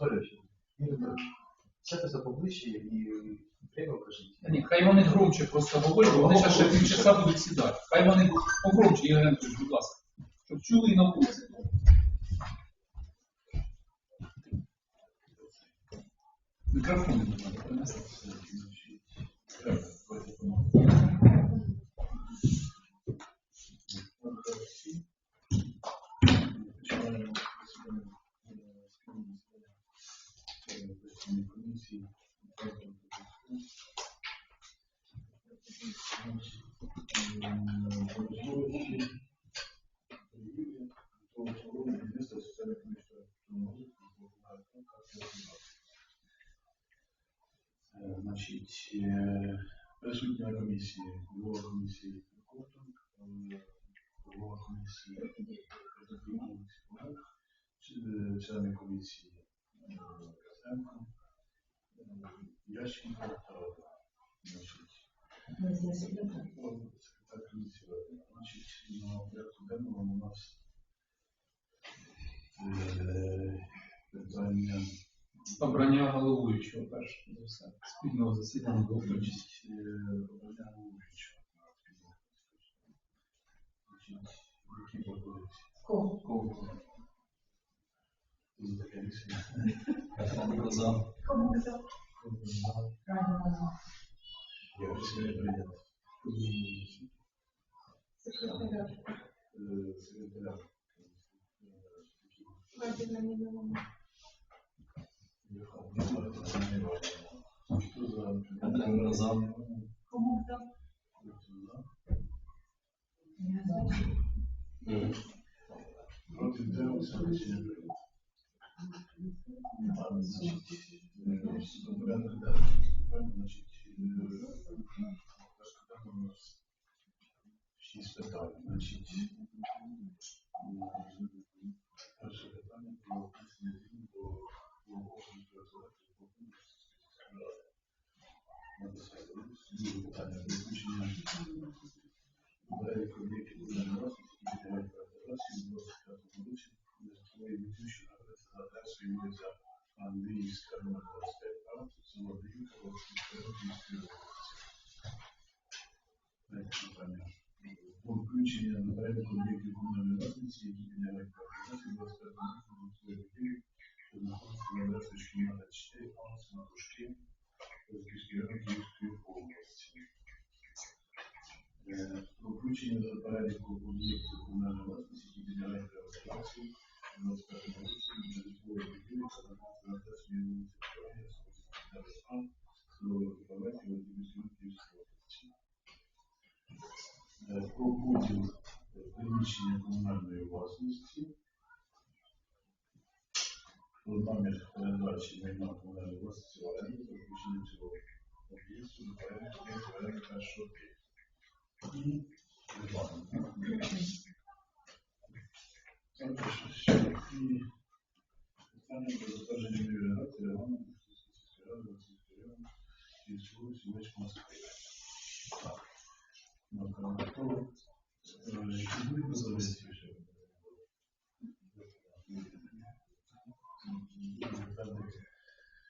Анатолійович, Юрій Анатолійович, сядьте поближче і прямо кажіть. Ні, хай вони громче просто говорять, вони ще ще півчаса будуть сідати. Хай вони погромче, Ігор Анатолійович, будь ласка. Щоб чули і на вулиці. Мікрофон не треба принести. Е, Значить, е, присутня комісії, голова комісії Ковтун, е, голова комісії члени комісії е, Косенко, е, Ященко та значить, секретар комісії. Значить, на порядку денному у нас е, питання Обрання головуючого перш за все. Спільного засідання до Значить, е, обрання головуючого. Які пропозиції? Кого? Кого? За таке рішення. Кому за? Я. Секретаря. Секретаря. Хто за? Кому за? Я за. Утримався, рішення. Так, значить, е, порядок денний. Значить, е, порядок Ce власності. Про передачі майна комунальної власності оренду та включення цього об'єкту до переліку об'єктів першого об'єкту. Питання про затвердження нової регламенту сільської ради Російської району Київського Сівечка Москви. Так. Ну, там готово.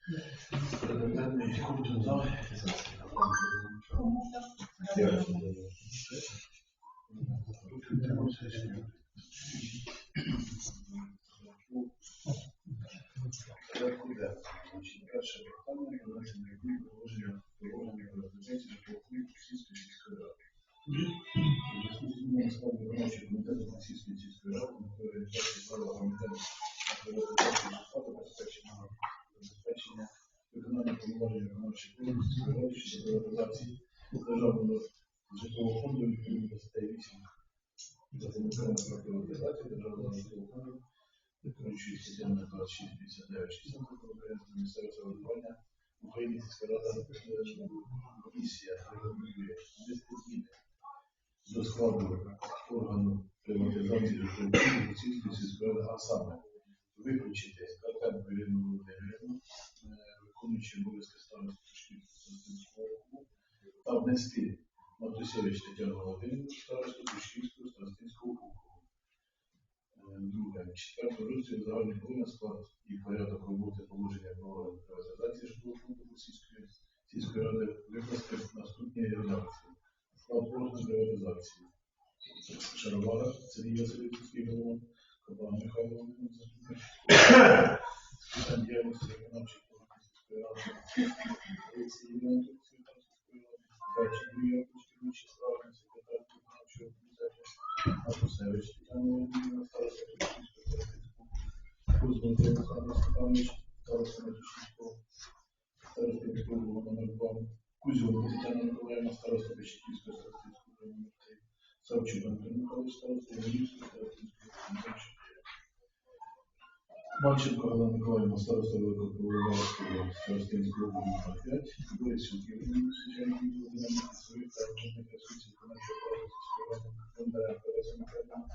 그러면은이거부터는 좀. 2659 числа до місцевого самоврядування України сільська рада комісія регулює низку зміни до складу органу приватизації Російської сільської а саме виключити Картен Ірину Володимирівну, виконуючи обов'язки старості Шкільського клубу, та внести Матусевич Тетяну Володимирівну, старосту Шкільського старостинського клубу. Е, Друге, питання. Четвертий розділ загальний повинен склад і порядок роботи положення про приватизації житлового фонду сільської сільської ради викласти в наступній редакції. Склад органу приватизації. Шаровара Сергій Васильович, голова, Кабан Михайло заступник питань діяльності виконавчої комісії сільської ради. Олексій секретар сільської ради. Дачі Юрій секретар виконавчого Матусевич Тетяна Володимирівна, староста Київського старостинського. Кузьмин Олександр Степанович, староста Матушинського. Староста міського голови номер 2. Кузьова Тетяна Миколаївна, староста Печківського старостинського номер 3. Савчук Антон Михайлович, староста Володимирського старостинського номер 4. Марченко Олена Миколаївна, староста Великого Павловського старостинського номер 5. Борисюк Євгеній Сучасний відділ динаміки своїх та розмовних ресурсів виконавчого права сільської ради. remember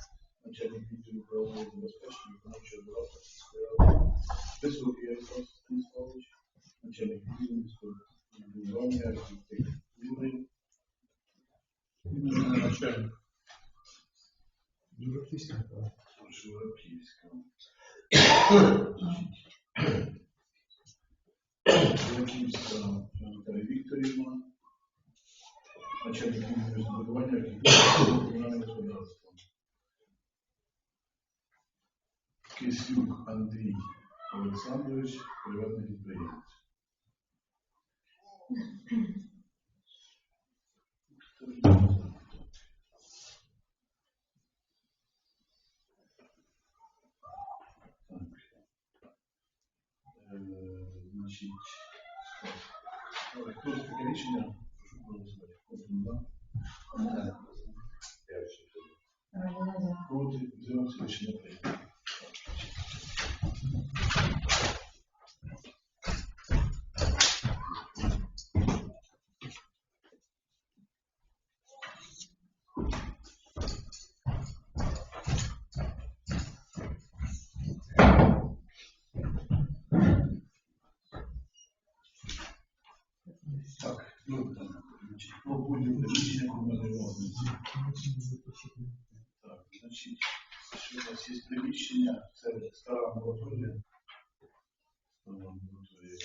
Кислюк Андрій Олександрович, приватний підприємець. Е, Значить, хто за таке рішення? Прошу проголосувати. Кожен за. Проти, утримався, рішення прийнято. Так, друге поділ рішення комунальної власності. Так, значить, що у нас є приміщення, це стара амбулаторія. Стара амбулаторія.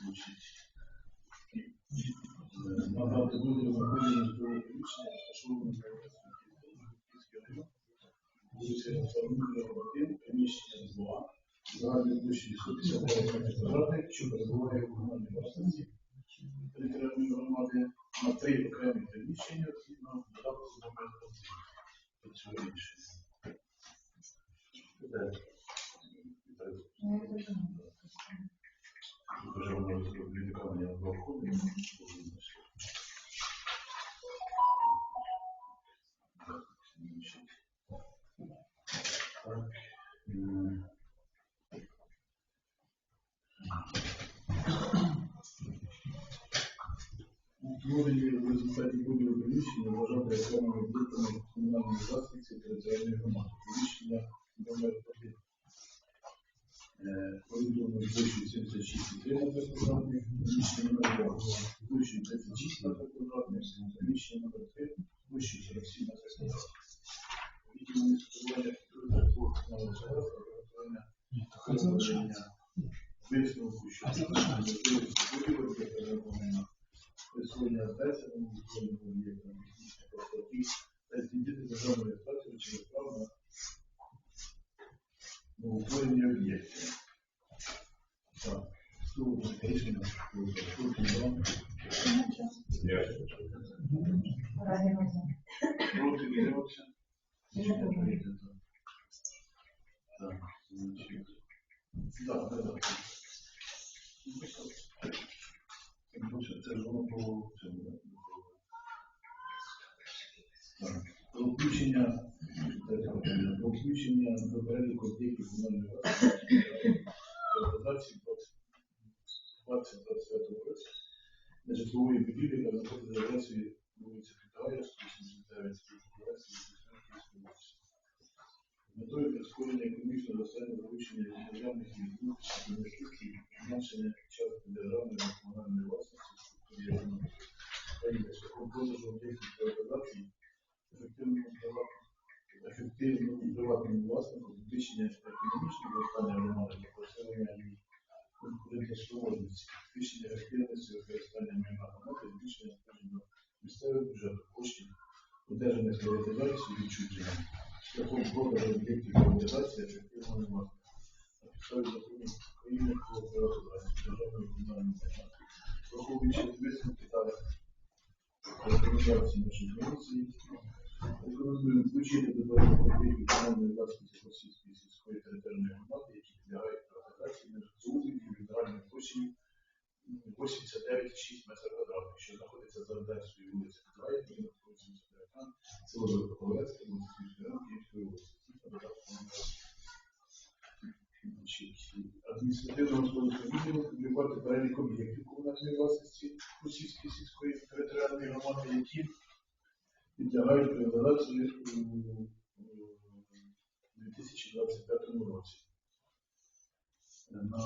Значить, надати дозвіл на поділ житлового приміщення, розташоване 1, приміщення 2. Загальною площею 159 квадратних, що перебуває в комунальній власності територіальної громади на три окремі приміщення приміщення вважати окремими об'єктами комунальної власності територіальної громади. Рішення номер 1. Повідомлення площею 76,3 метри квадратних, приміщення номер 2. Площею 36 метрів квадратних, приміщення номер 3. Площею 47 метрів квадратних. Відділу містобудування архітектури та комунального господарства, виготовлення виготовлення висновку, що можливість будівель для перебування присвоєння здачі на об'єктам технічних паспортів та здійснити державну реєстрацію через право на на утворення об'єктів. За. Проти відмовився. Рішення прийнято. Так, значить. Так, так, так. Тим більше Це ж воно по цьому. Так. Про включення, е, про включення до переліку об'єктів комунальної власності приватизації 2025 року нежитлової будівлі, яка знаходиться за адресою вулиця Китая, 189 Київської області. Метою прискорення економічного зростання залучення державних і внутрішніх інвестицій, зменшення частки державної та власності в економіки. України шляхом продажу об'єктів ефективного приватного ефективному приватному власнику, підвищення економічного зростання громади та посилення її конкурентоспроможності, підвищення ефективності використання майна громади, збільшення споживання місцевого бюджету коштів, одержаних приватизації відчудження, шляхом продажу об'єктів приватизації ефективного власника. На підставі висновки та рекомендації нашої комісії, включити до об'єктів комунальної власності Російської сільської територіальної громади, які підлягають приватизації будівлю загальною площею 89,6 метрів квадратних, що знаходиться за адресою вулиці Петраєва, 89 село Великополецьке, Київської район, Київської області. Це додаток номер. Значить, Адміністративного господарського відділу публікувати перелік об'єктів комунальної власності Російської сільської територіальної громади, які підлягають приватизації у у 2025 році. На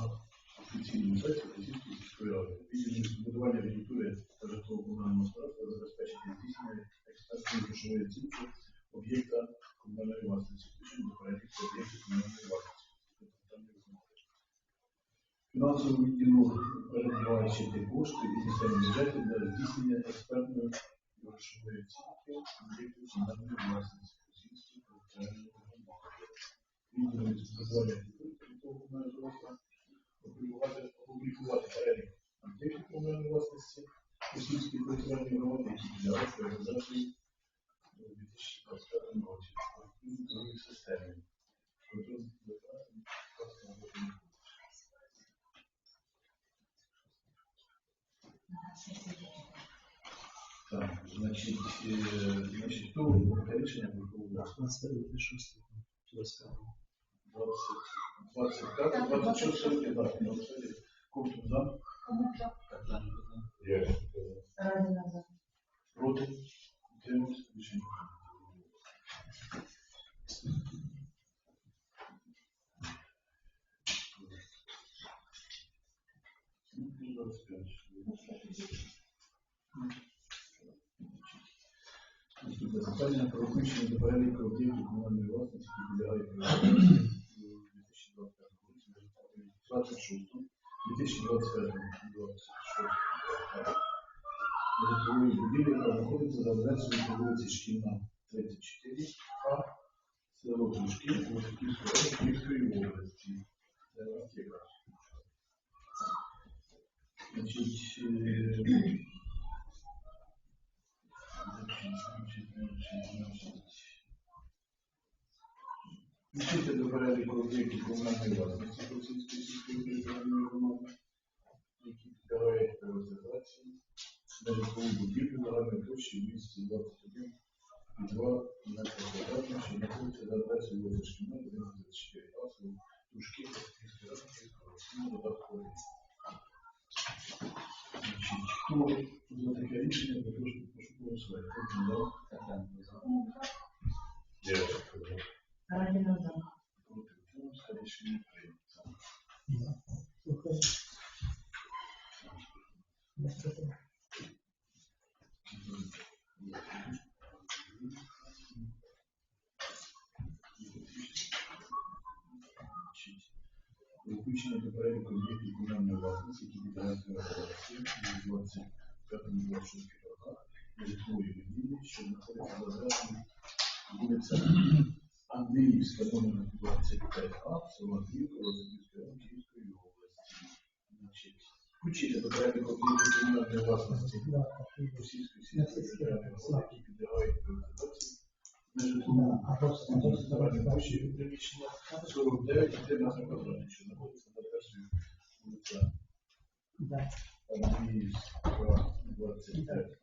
офіційному сайті Російської сільської ради. Відділ будування архітектури та житлово-комунального господарства забезпечити здійснення експертної грошової оцінки об'єкта комунальної власності, включено до переліку об'єктів комунальної власності. Фінансовому відділу передбачити кошти і місцеві бюджети для здійснення експертної грошової оцінки об'єктів комунальної власності Російської територіальної громади. Відділу містобудування архітектури та опублікувати, перелік об'єктів комунальної власності Російської територіальної громади, які підлягають реалізації у 2025 році. в другій системі. Так, значить, е, значить, хто таке рішення враховував? 26 25 25, 26 років, так, на основі Ковтун Радіна проти, утримався, рішення. Ну, 25. Питання про включення до переліку об'єктів комунальної власності, підлягає підлягають приватизації у 2025 році. 26 2025 26 Житлової будівлі, яка знаходиться за адресою по вулиці Шкільна, 34, А, село Дружки, Київської району, Київської області. Це аптека. Значить, е, Включити до переліку об'єктів комунальної власності Російської сільської територіальної громади, які підлягають приватизації на житлову будівлю загальної площі в місті 21 і 2 метри квадратних, що знаходиться за адресою вулиця Шкільна, 94 А, село Тушки, Київської ради, Київського області, додатку Хто за таке рішення, прошу прошу голосувати. Хто за? Хомутка. Радіна за. Проти утримався, рішення прийнято. Включення до переліку об'єктів комунальної власності, які підлягають приватизації у 25-26 роках на житловій будівлі, що знаходиться за адресою вулиця Андріївська, номер 25А, село Андріївка, Розумівської район, Київської області. Значить, включити до переліку об'єктів комунальної власності Російської сільської територіальної громади, які підлягають приватизації на житлову загальну площі приміщення 49 і 13 квадратів, що знаходиться за адресою вулиця Андріївська, 25А,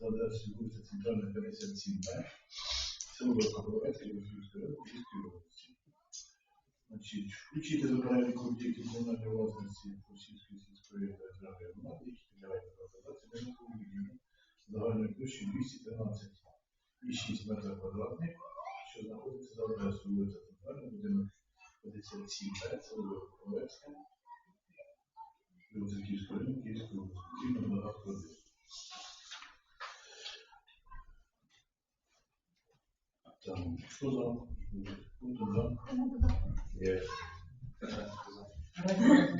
за адресою вулиця Центральна 57 Б, село Великобровецьке, Російської району, Київської області. Значить, включити до переліку об'єктів комунальної власності Російської сільської територіальної громади, які підлягають приватизації нежитлових будівель загальною площею 213,6 метрів квадратних, що знаходиться за адресою вулиця Центральна, будинок 57 Б, село Великобровецьке, Київської Київської області, згідно додатку Там, хто за? За? Є. Радіна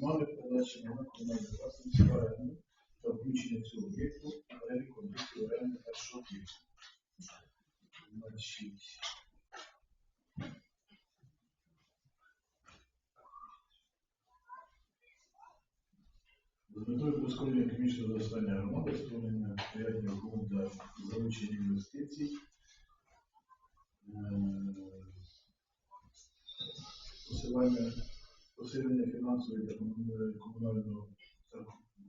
Мали передачі на оренду та включення цього об'єкту на перелік об'єктів оренди першого типу. Значить, З метою прискорення економічного зростання громади, створення для залучення інвестицій, е, посилання, посилення фінансової та комун- комунального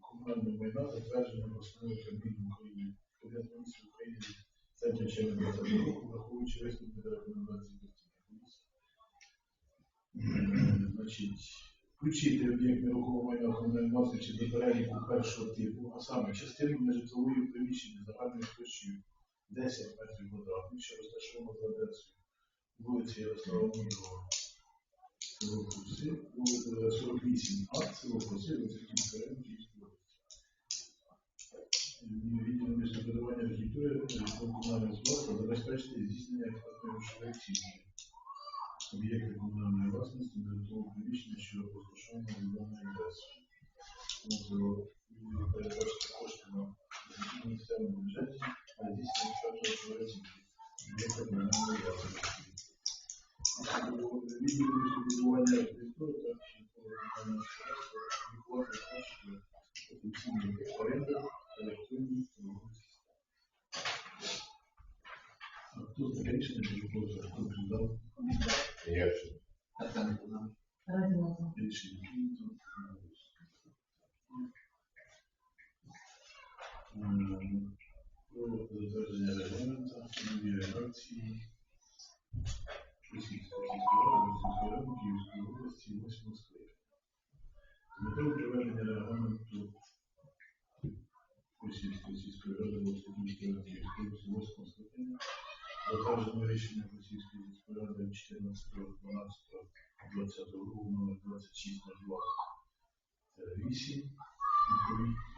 комунального майна, затвердження основи Кабміну України, Кабінету міністрів України центру червня 20 року, враховуючи висновки та рекомендації Значить, включити об'єкт нерухомого майна комунальної до переліку першого типу, а саме частину нежитлової приміщення загальною площею 10 метрів квадратних, що розташовано за адресою вулиці Ярослава Мірова, село Курси, 48 А, село Курси, вулиця Київська район. Відділом містобудування архітектури комунального зв'язку забезпечити здійснення експертної оцінки об'єкти комунальної власності до того приміщення, що розташовано в даній адресі. Приведення регламенту Російської сільської ради, Російської ради, області, 8 скликання, затверджено рішення Російської сільської ради 14, 12, 20 року номер 2602 8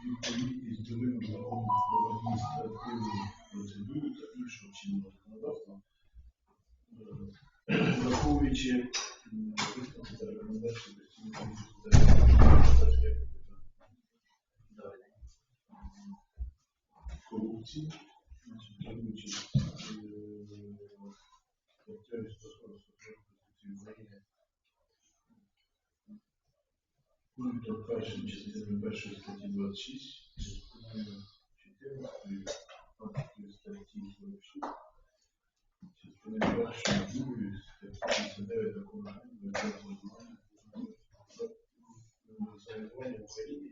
відповідність до вимог про адміністративну процедуру та іншого чинного законодавства, е, враховуючи висновки та рекомендації питань Далі. Корупції, значить, керуючи статтею 140 Конституції України, пунктом першим частини першої статті 26, частиною 14 15 статті 46, частиною першої другої статті 59 закону України про регулювання самоврядування в Україні,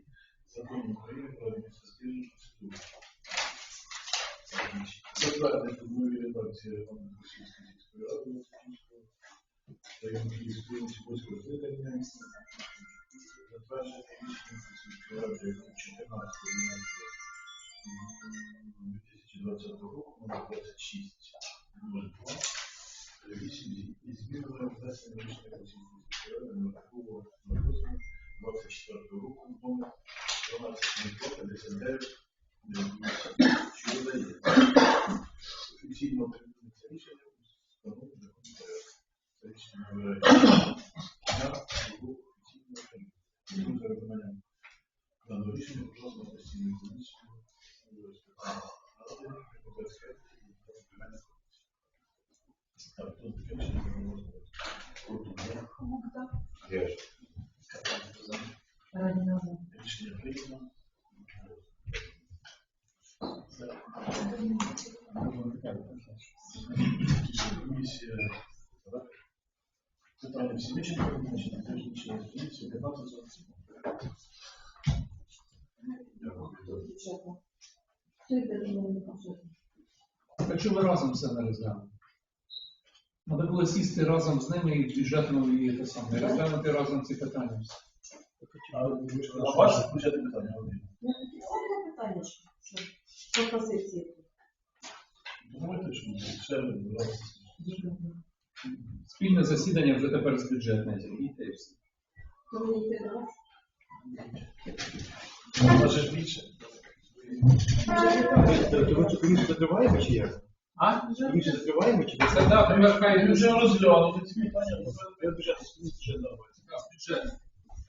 закону України про адміністративну процедуру. Затвердити в новій редакції регламенту Російської сільської ради Російського району Київської області Польського скликання затвердження рішення Російської ради 14 2020 року номер 26 номер 2 8 і змінами внесення рішення Російської сільської ради номер 8 24 року номер 12 59 що дає офіційно отримати це рішення встановлено законом порядку. Це рішення набирає на його офіційну отримання. Тому за виконанням даного рішення прошу на постійну комісію Ради депутатської етики та виконання комісії. Так, хто таке рішення проголосувати? Проти, за. Є. Радіна Рішення прийнято. Комісія питання питання всі вичерпані, значить, технічна експедиція 1547. Бюджетно. Хто йде до мене бюджетно? Так що ви разом все не розглянули? Треба було сісти разом з ними і бюджетно і те саме, розглянути разом ці питання. А ваше бюджетне питання, Володимир? Ну, питання, що пропозиції. Давайте, що ми члени. Спільне засідання вже тепер з бюджетної і все. Може ж більше. Комісію закриваємо чи як? А? Комісію закриваємо чи як? Так, ці питання, Я бюджетну комісію бюджет.